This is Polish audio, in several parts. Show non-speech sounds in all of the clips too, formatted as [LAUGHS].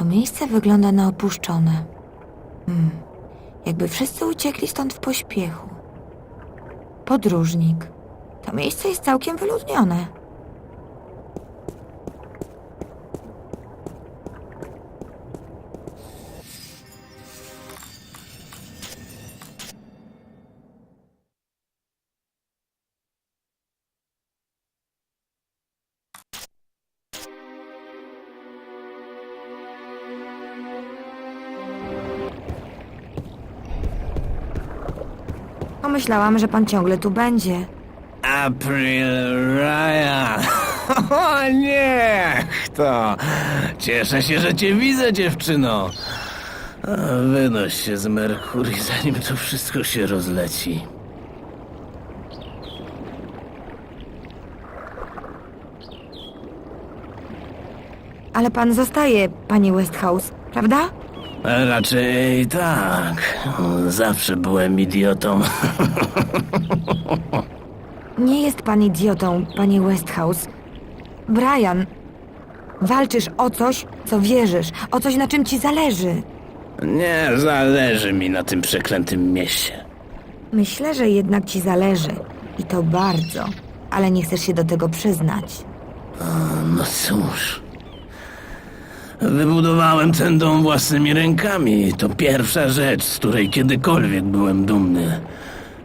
To miejsce wygląda na opuszczone. Hmm. Jakby wszyscy uciekli stąd w pośpiechu. Podróżnik. To miejsce jest całkiem wyludnione. Pomyślałam, że pan ciągle tu będzie. April Ryan. [LAUGHS] O niech to. Cieszę się, że cię widzę, dziewczyno. A, Wynoś się z Merkurii, zanim to wszystko się rozleci. Ale pan zostaje, panie Westhouse, prawda? Raczej tak. Zawsze byłem idiotą. Nie jest pan idiotą, panie Westhouse. Brian, walczysz o coś, co wierzysz, o coś, na czym ci zależy. Nie zależy mi na tym przeklętym mieście. Myślę, że jednak ci zależy. I to bardzo. Ale nie chcesz się do tego przyznać. No cóż. Wybudowałem ten dom własnymi rękami. To pierwsza rzecz, z której kiedykolwiek byłem dumny.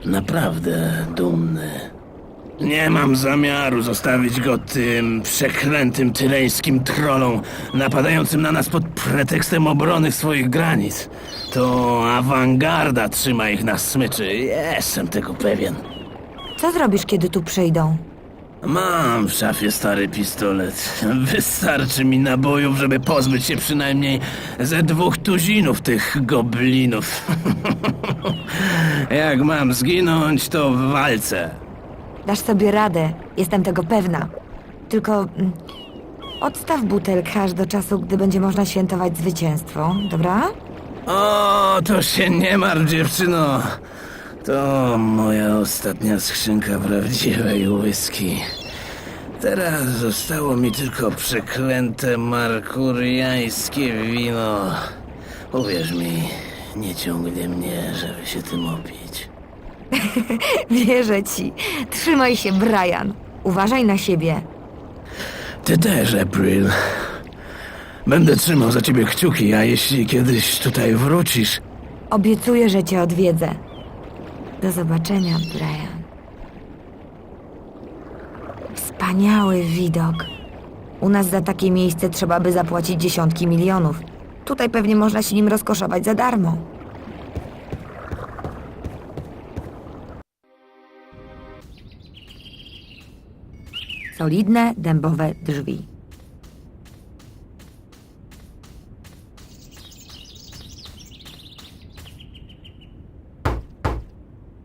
Naprawdę dumny. Nie mam zamiaru zostawić go tym przeklętym tyreńskim trollom, napadającym na nas pod pretekstem obrony swoich granic. To awangarda trzyma ich na smyczy. Jestem tego pewien. Co zrobisz, kiedy tu przyjdą? Mam w szafie stary pistolet. Wystarczy mi nabojów, żeby pozbyć się przynajmniej ze dwóch tuzinów tych goblinów. [LAUGHS] Jak mam zginąć, to w walce. Dasz sobie radę, jestem tego pewna. Tylko mm, odstaw butelkę aż do czasu, gdy będzie można świętować zwycięstwo, dobra? O, to się nie martw, dziewczyno. To moja ostatnia skrzynka prawdziwej whisky. Teraz zostało mi tylko przeklęte markuriańskie wino. Uwierz mi, nie ciągnie mnie, żeby się tym opić. [LAUGHS] Wierzę ci. Trzymaj się, Brian. Uważaj na siebie. Ty też, April. Będę trzymał za ciebie kciuki, a jeśli kiedyś tutaj wrócisz, Obiecuję, że cię odwiedzę. Do zobaczenia, Brian. Wspaniały widok. U nas za takie miejsce trzeba by zapłacić dziesiątki milionów. Tutaj pewnie można się nim rozkoszować za darmo. Solidne, dębowe drzwi.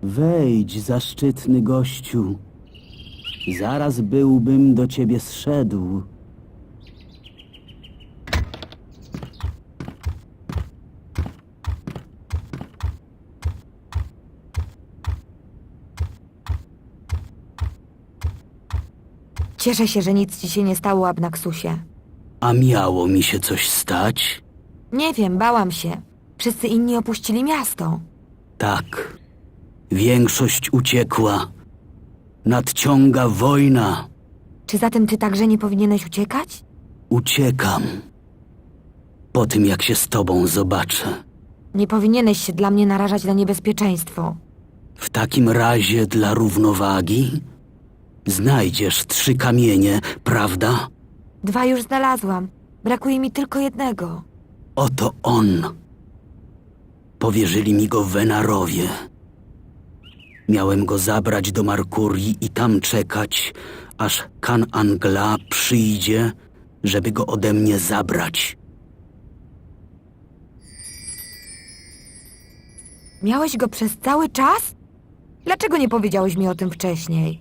Wejdź, zaszczytny gościu. Zaraz byłbym do ciebie zszedł. Cieszę się, że nic ci się nie stało, Abnaksusie. A miało mi się coś stać? Nie wiem, bałam się. Wszyscy inni opuścili miasto. Tak. Większość uciekła. Nadciąga wojna. Czy zatem ty także nie powinieneś uciekać? Uciekam. Po tym, jak się z tobą zobaczę. Nie powinieneś się dla mnie narażać na niebezpieczeństwo. W takim razie dla równowagi znajdziesz trzy kamienie, prawda? Dwa już znalazłam. Brakuje mi tylko jednego. Oto on. Powierzyli mi go Wenarowie. Miałem go zabrać do Markurii i tam czekać, aż Kan Angla przyjdzie, żeby go ode mnie zabrać. Miałeś go przez cały czas? Dlaczego nie powiedziałeś mi o tym wcześniej?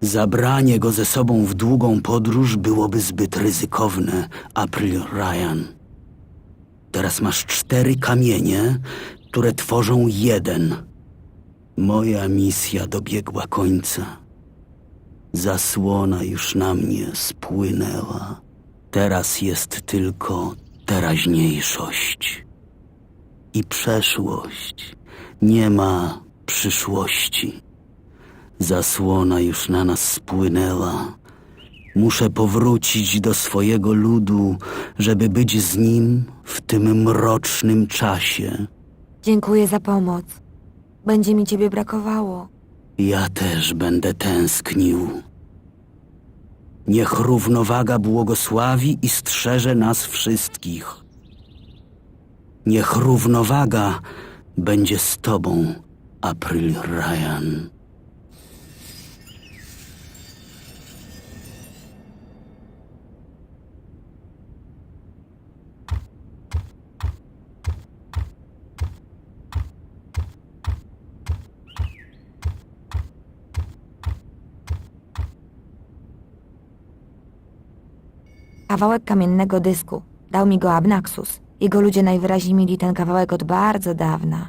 Zabranie go ze sobą w długą podróż byłoby zbyt ryzykowne, April Ryan. Teraz masz cztery kamienie, które tworzą jeden. Moja misja dobiegła końca. Zasłona już na mnie spłynęła. Teraz jest tylko teraźniejszość i przeszłość. Nie ma przyszłości. Zasłona już na nas spłynęła. Muszę powrócić do swojego ludu, żeby być z nim w tym mrocznym czasie. Dziękuję za pomoc. Będzie mi ciebie brakowało. Ja też będę tęsknił. Niech równowaga błogosławi i strzeże nas wszystkich. Niech równowaga będzie z tobą, April Ryan. Kawałek kamiennego dysku. Dał mi go Abnaxus. Jego ludzie najwyraźniej mieli ten kawałek od bardzo dawna.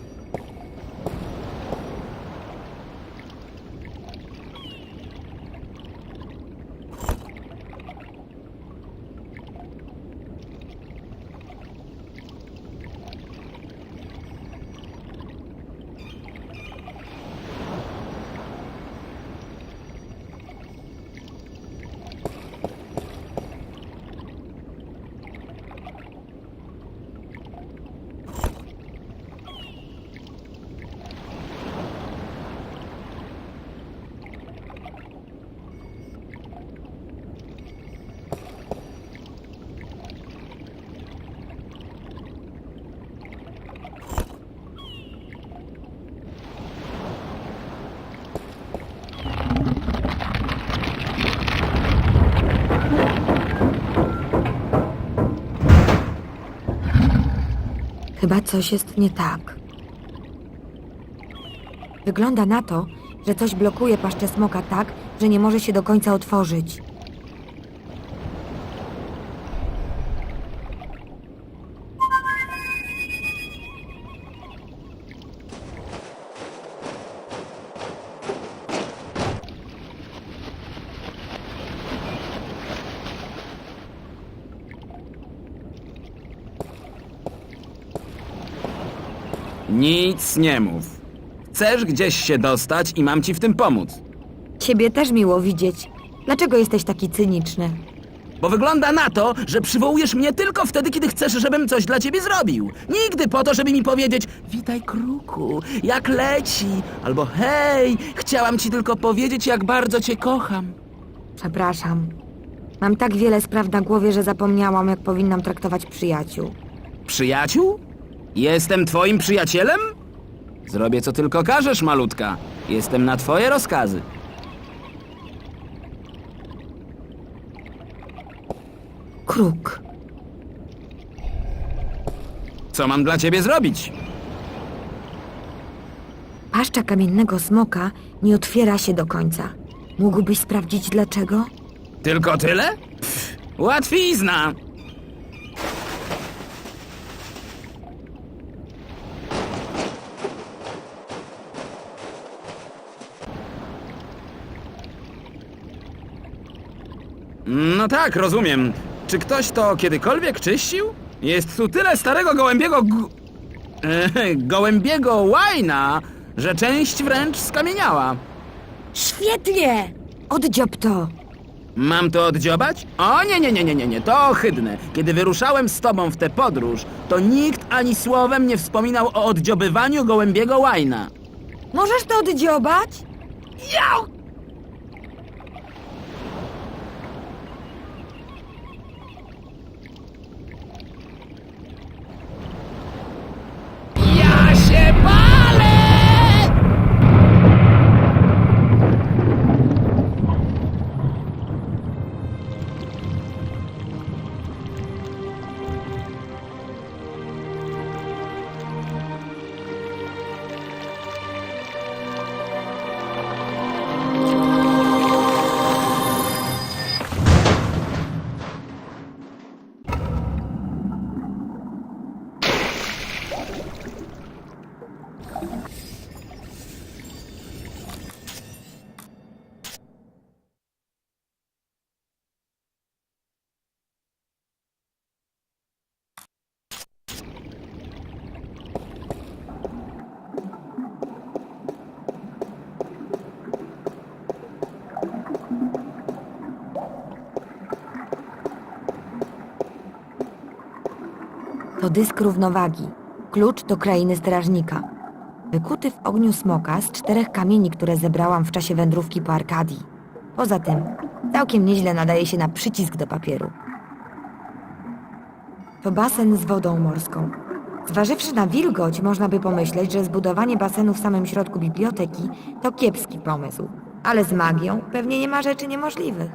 Chyba coś jest nie tak. Wygląda na to, że coś blokuje paszczę smoka tak, że nie może się do końca otworzyć. Nic nie mów. Chcesz gdzieś się dostać i mam ci w tym pomóc. Ciebie też miło widzieć. Dlaczego jesteś taki cyniczny? Bo wygląda na to, że przywołujesz mnie tylko wtedy, kiedy chcesz, żebym coś dla ciebie zrobił. Nigdy po to, żeby mi powiedzieć Witaj, kruku, jak leci? Albo hej, chciałam ci tylko powiedzieć, jak bardzo cię kocham. Przepraszam. Mam tak wiele spraw na głowie, że zapomniałam, jak powinnam traktować przyjaciół. Przyjaciół? Jestem twoim przyjacielem? Zrobię co tylko każesz, malutka. Jestem na twoje rozkazy. Kruk. Co mam dla ciebie zrobić? Paszcza kamiennego smoka nie otwiera się do końca. Mógłbyś sprawdzić dlaczego? Tylko tyle? Pff, łatwizna! No tak, rozumiem. Czy ktoś to kiedykolwiek czyścił? Jest tu tyle starego gołębiego g... e, [LAUGHS] gołębiego łajna, że część wręcz skamieniała. Świetnie! Oddziob to! Mam to oddziobać? O nie, nie, nie, nie, nie, nie, to ohydne. Kiedy wyruszałem z tobą w tę podróż, to nikt ani słowem nie wspominał o oddziobywaniu gołębiego łajna. Możesz to oddziobać? Ja dysk równowagi. Klucz do krainy strażnika. Wykuty w ogniu smoka z czterech kamieni, które zebrałam w czasie wędrówki po Arkadii. Poza tym, całkiem nieźle nadaje się na przycisk do papieru. To basen z wodą morską. Zważywszy na wilgoć, można by pomyśleć, że zbudowanie basenu w samym środku biblioteki to kiepski pomysł. Ale z magią pewnie nie ma rzeczy niemożliwych.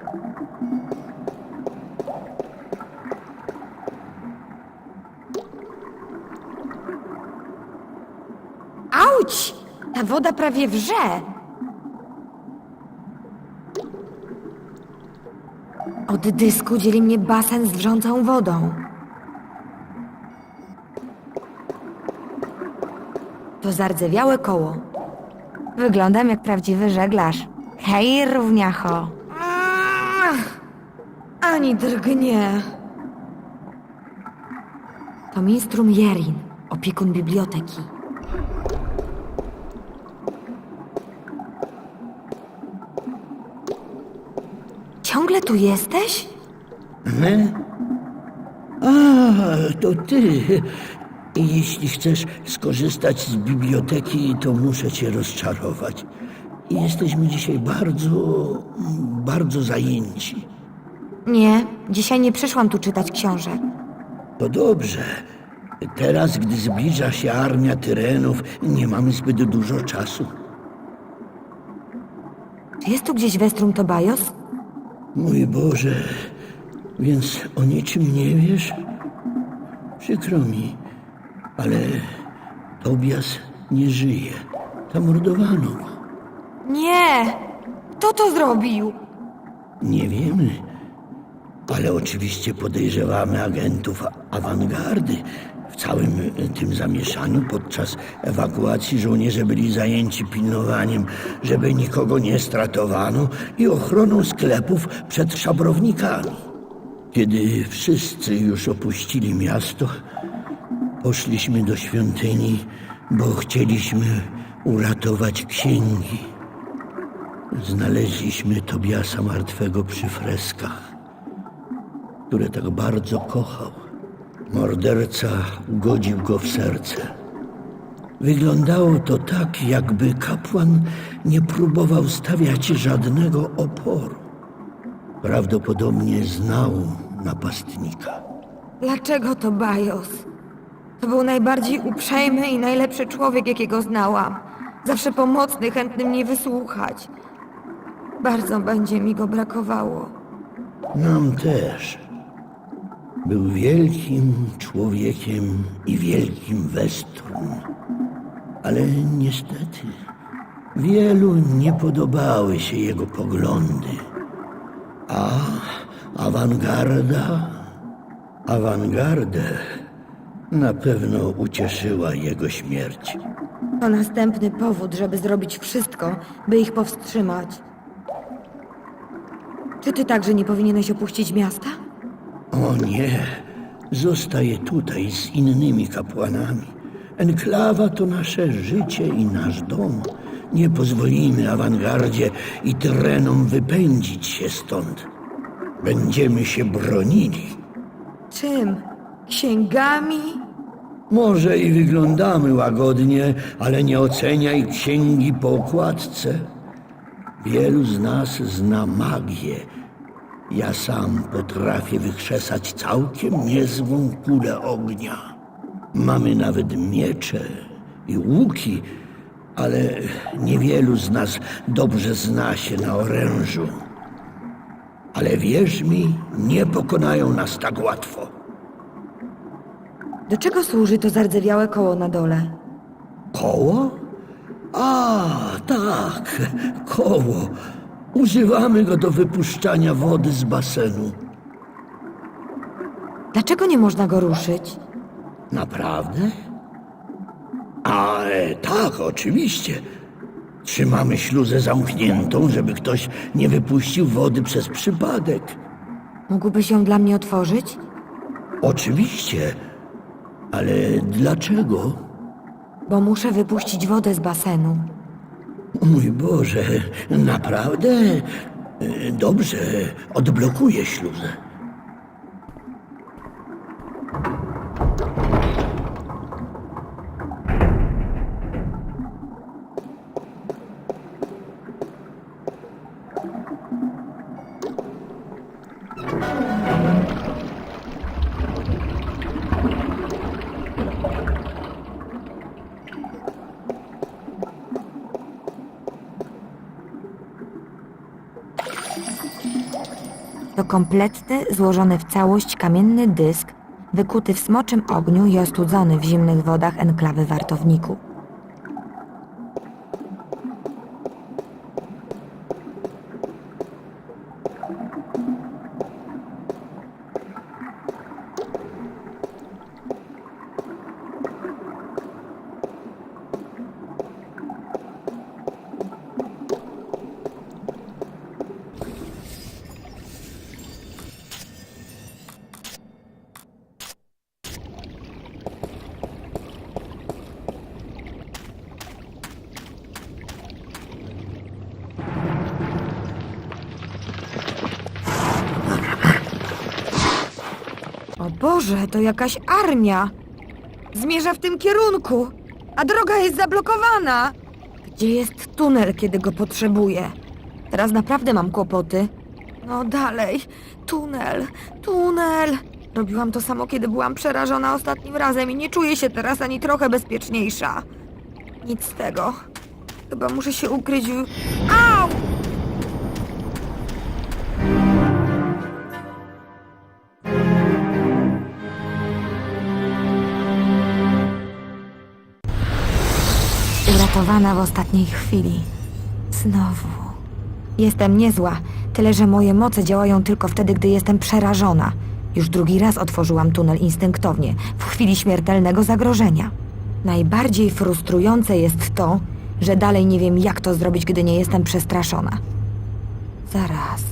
Auć! Ta woda prawie wrze! Od dysku dzieli mnie basen z wrzącą wodą. To zardzewiałe koło. Wyglądam jak prawdziwy żeglarz. Hej, równiacho. Ach, Ani drgnie. To ministrum Jerin, opiekun biblioteki. Ciągle tu jesteś? A, to ty. Jeśli chcesz skorzystać z biblioteki, to muszę cię rozczarować. Jesteśmy dzisiaj bardzo, bardzo zajęci. Nie, dzisiaj nie przyszłam tu czytać książek. To dobrze. Teraz, gdy zbliża się armia tyrenów, nie mamy zbyt dużo czasu. Czy jest tu gdzieś Westrum Tobajos? Mój Boże, więc o niczym nie wiesz? Przykro mi, ale Tobias nie żyje. Zamordowano go. Nie! Kto to zrobił? Nie wiemy, ale oczywiście podejrzewamy agentów awangardy. W całym tym zamieszaniu podczas ewakuacji żołnierze byli zajęci pilnowaniem, żeby nikogo nie stratowano i ochroną sklepów przed szabrownikami. Kiedy wszyscy już opuścili miasto, poszliśmy do świątyni, bo chcieliśmy uratować księgi. Znaleźliśmy Tobiasa martwego przy freskach, które tak bardzo kochał. Morderca ugodził go w serce. Wyglądało to tak, jakby kapłan nie próbował stawiać żadnego oporu. Prawdopodobnie znał napastnika. Dlaczego to Bajos? To był najbardziej uprzejmy i najlepszy człowiek, jakiego znałam. Zawsze pomocny, chętny mnie wysłuchać. Bardzo będzie mi go brakowało. Nam też. Był wielkim człowiekiem i wielkim westrum. Ale niestety wielu nie podobały się jego poglądy. A awangarda, awangardę na pewno ucieszyła jego śmierć. To następny powód, żeby zrobić wszystko, by ich powstrzymać. Czy ty także nie powinieneś opuścić miasta? O nie, zostaje tutaj z innymi kapłanami. Enklawa to nasze życie i nasz dom. Nie pozwolimy awangardzie i trenom wypędzić się stąd. Będziemy się bronili. Czym? Księgami? Może i wyglądamy łagodnie, ale nie oceniaj księgi po okładce. Wielu z nas zna magię. Ja sam potrafię wykrzesać całkiem niezłą kulę ognia. Mamy nawet miecze i łuki, ale niewielu z nas dobrze zna się na orężu. Ale wierz mi, nie pokonają nas tak łatwo. Do czego służy to zardzewiałe koło na dole? Koło? A, tak, koło. Używamy go do wypuszczania wody z basenu. Dlaczego nie można go ruszyć? Naprawdę? Ale tak, oczywiście. Trzymamy śluzę zamkniętą, żeby ktoś nie wypuścił wody przez przypadek. Mógłbyś ją dla mnie otworzyć? Oczywiście. Ale dlaczego? Bo muszę wypuścić wodę z basenu. Mój Boże, naprawdę? E, Dobrze, odblokuję śluzę. Kompletny, złożony w całość kamienny dysk, wykuty w smoczym ogniu i ostudzony w zimnych wodach enklawy wartowniku. Boże, to jakaś armia! Zmierza w tym kierunku, a droga jest zablokowana! Gdzie jest tunel, kiedy go potrzebuję? Teraz naprawdę mam kłopoty. No dalej, tunel, tunel! Robiłam to samo, kiedy byłam przerażona ostatnim razem i nie czuję się teraz ani trochę bezpieczniejsza. Nic z tego. Chyba muszę się ukryć w... Au! Uratowana w ostatniej chwili. Znowu. Jestem niezła, tyle że moje moce działają tylko wtedy, gdy jestem przerażona. Już drugi raz otworzyłam tunel instynktownie, w chwili śmiertelnego zagrożenia. Najbardziej frustrujące jest to, że dalej nie wiem, jak to zrobić, gdy nie jestem przestraszona. Zaraz.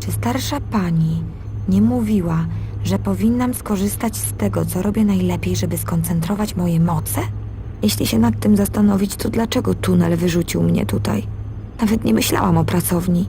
Czy starsza pani nie mówiła, że powinnam skorzystać z tego, co robię najlepiej, żeby skoncentrować moje moce? Jeśli się nad tym zastanowić, to dlaczego tunel wyrzucił mnie tutaj? Nawet nie myślałam o pracowni.